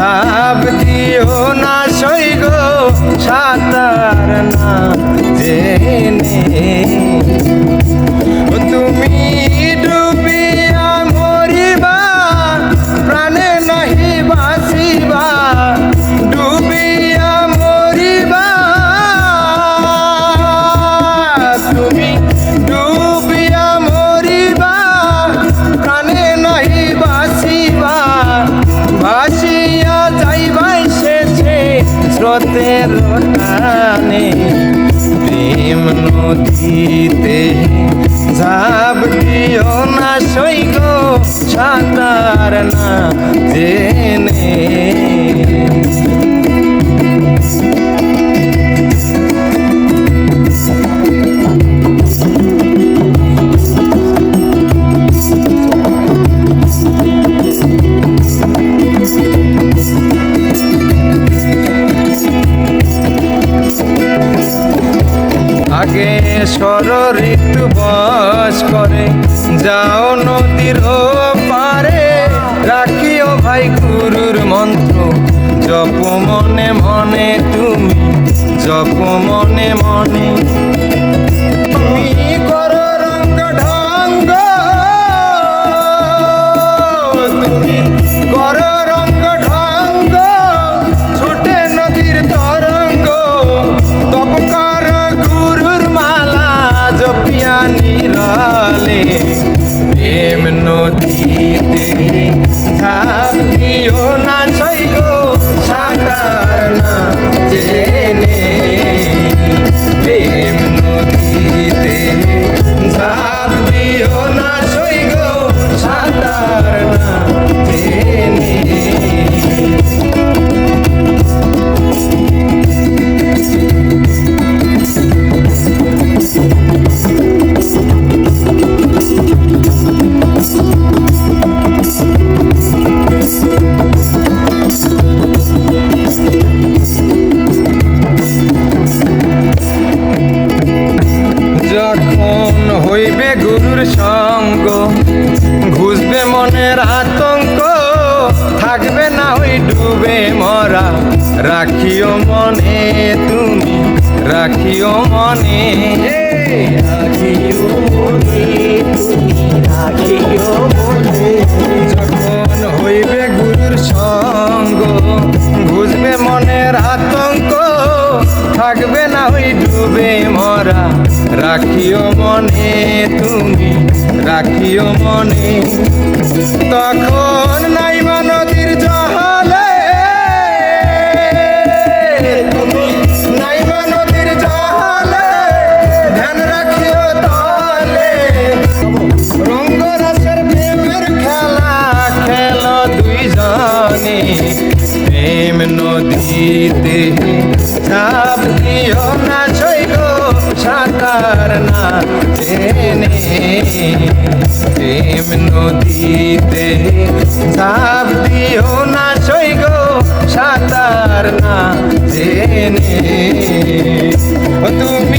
ঝাঁপ জেনে আগে সর ঋতু বস করে যাও নদীর মনে তুমি জপ মনে মনে যখন হইবে গুরুর সঙ্গ ঘুষবে মনের আতঙ্ক থাকবে না ওই ডুবে মরা। রাখিও মনে তুমি রাখিও মনে। রাখিও মনে তুমি রাখিও মনে। যখন হইবে গুরুর সঙ্গ বুঝবে মনের আতঙ্ক থাকবে না ওই ডুবে মরা। রাখিও মনে তুমি রাখিও মনে। তখন নাইবা নদীর জলে। তুমি নাইবা নদীর প্রেম নদীতে দিও না সৈগ সাঁতার না জেনে তুমি